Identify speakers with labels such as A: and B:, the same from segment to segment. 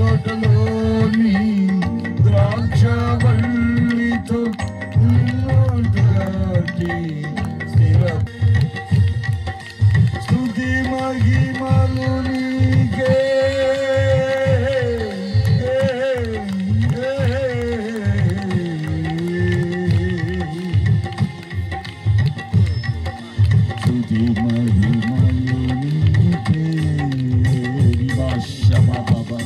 A: తోటలోని ద్రాక్షవల్లితో నిన్నుగాటి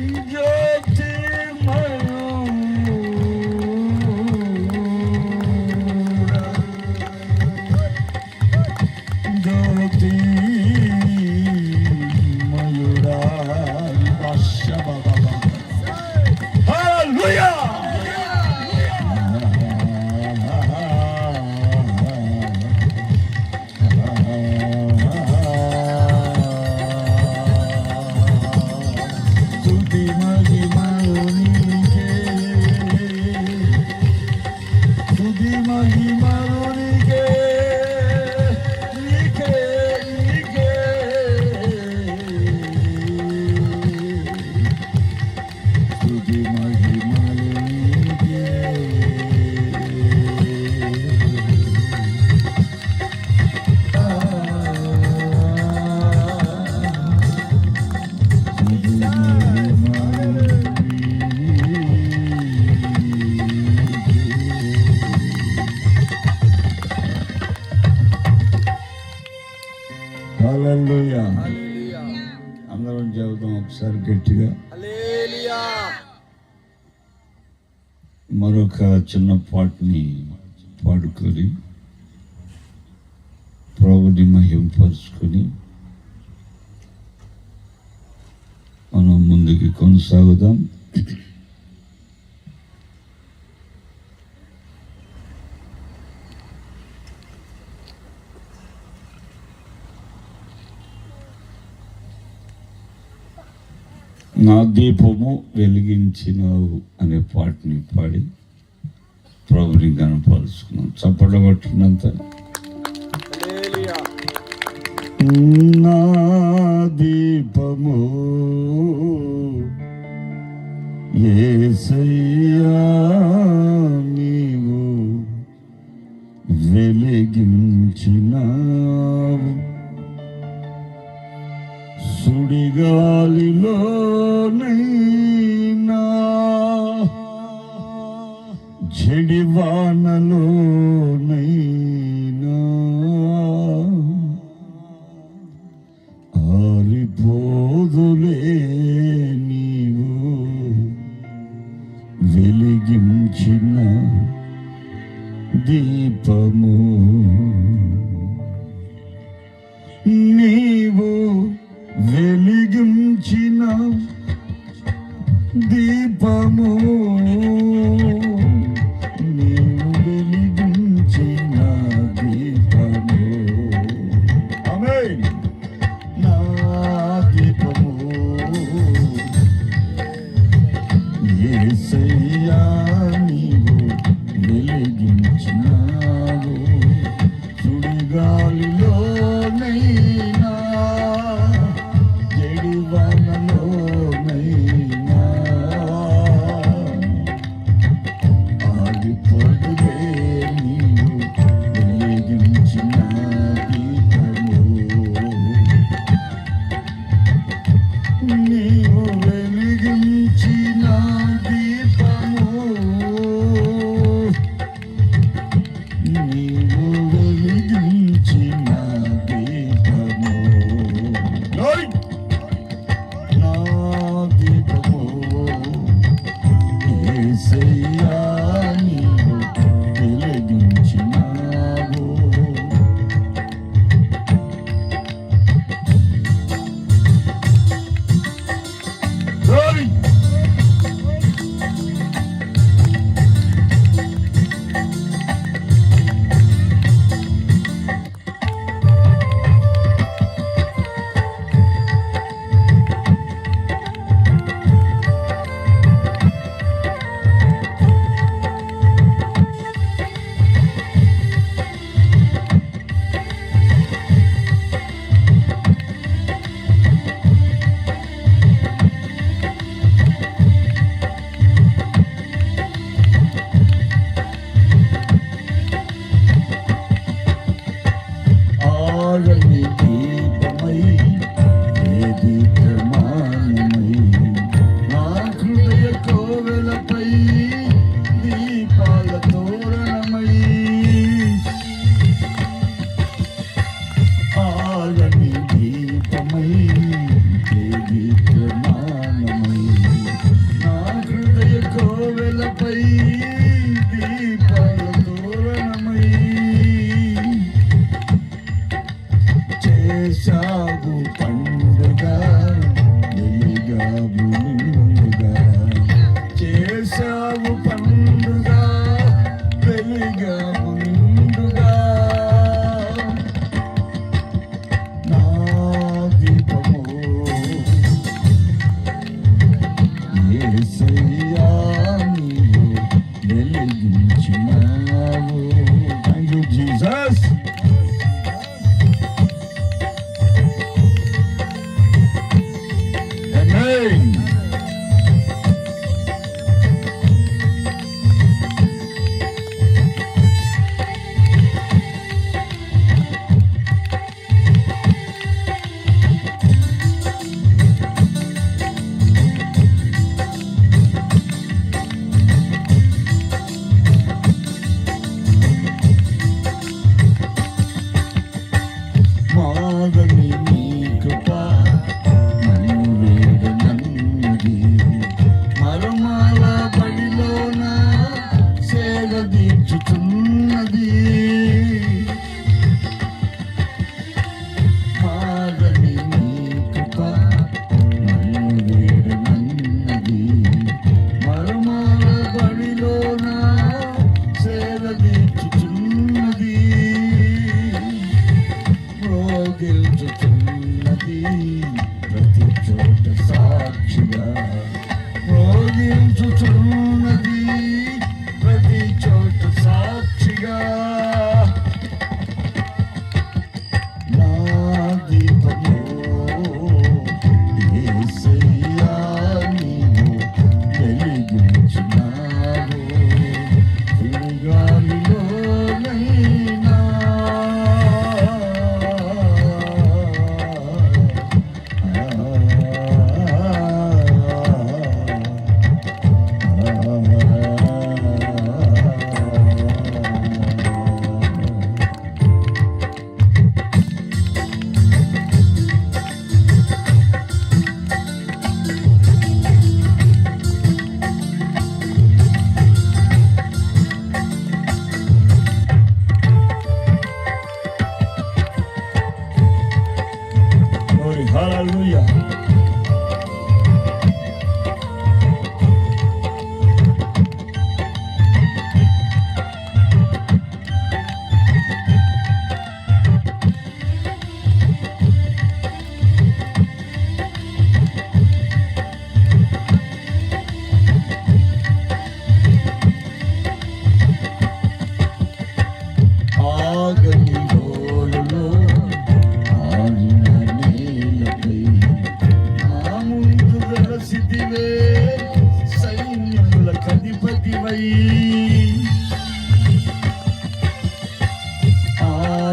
A: vídeo! అందరం ఒకసారి గట్టిగా. మరొక చిన్న పాటని పాడుకొని ప్రభుని మహింపరుచుకొని ముందుకు కొనసాగుదాం నా దీపము వెలిగించినావు అనే పాటని పాడి ప్రభుని కనపరుచుకున్నాం చప్పట్లు కొట్టినంత దీపము ఏసయ్యా నీవు వెలిగించినావు. సుడిగాలిలో దీపమై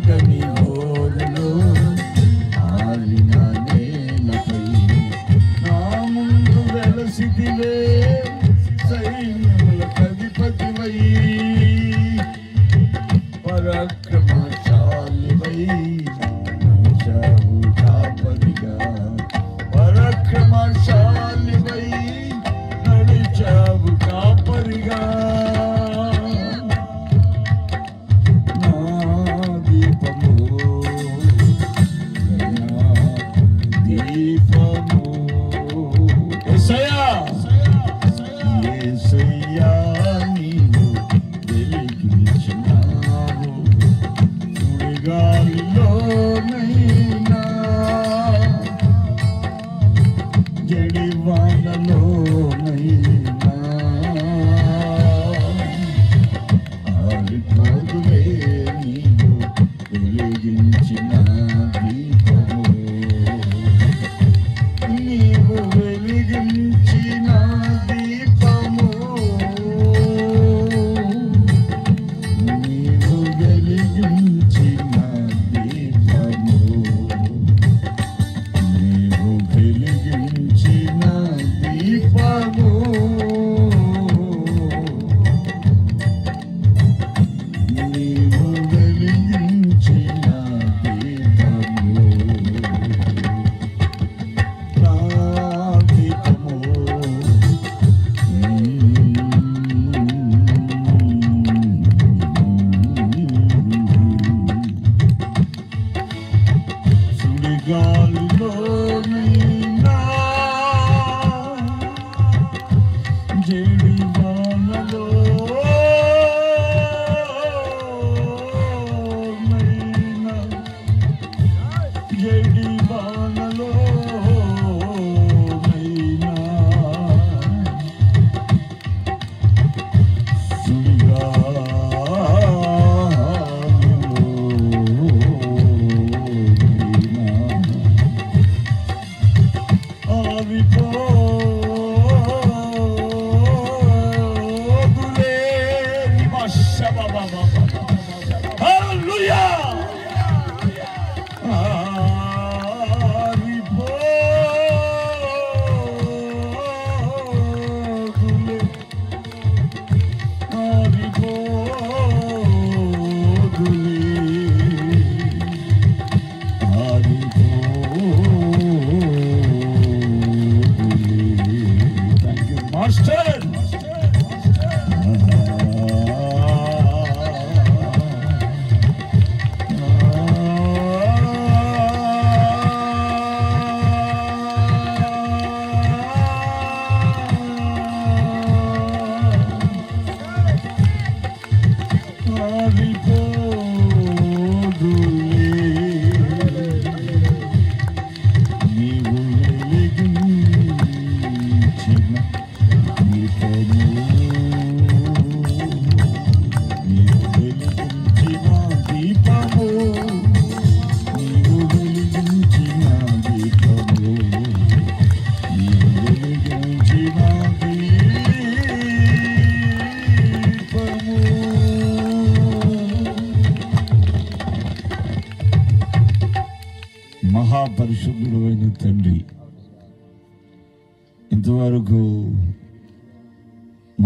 A: caminho ఆరిపోదులే నీవు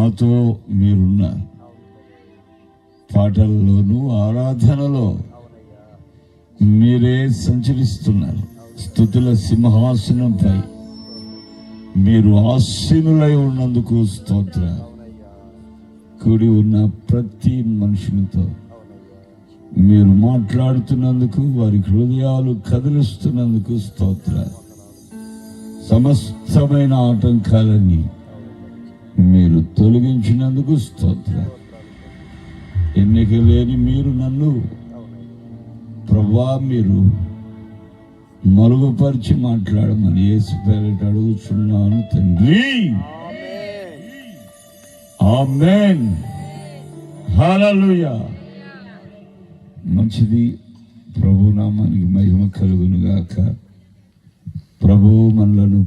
A: మాతో మీరున్నారు పాటల్లోనూ ఆరాధనలో మీరే సంచరిస్తున్నారు. స్థుతుల సింహాసనంపై మీరు ఆసీనులై ఉన్నందుకు స్తోత్ర. కూడి ఉన్న ప్రతి మనుషునితో మీరు మాట్లాడుతున్నందుకు వారి హృదయాలు కదిలిస్తున్నందుకు స్తోత్ర. సమస్తమైన ఆటంకాలని మీరు తొలగించినందుకు స్తోత్ర. ఎన్నిక లేని మీరు నన్ను ప్రభా మీరు మరుగుపరిచి మాట్లాడమని యేసు పేరట అడుగుచున్నాను తండ్రి. ఆమేన్. హల్లెలూయా. మంచిది. ప్రభు నామానికి మహిమ కలుగునుగాక. ప్రభు మనలను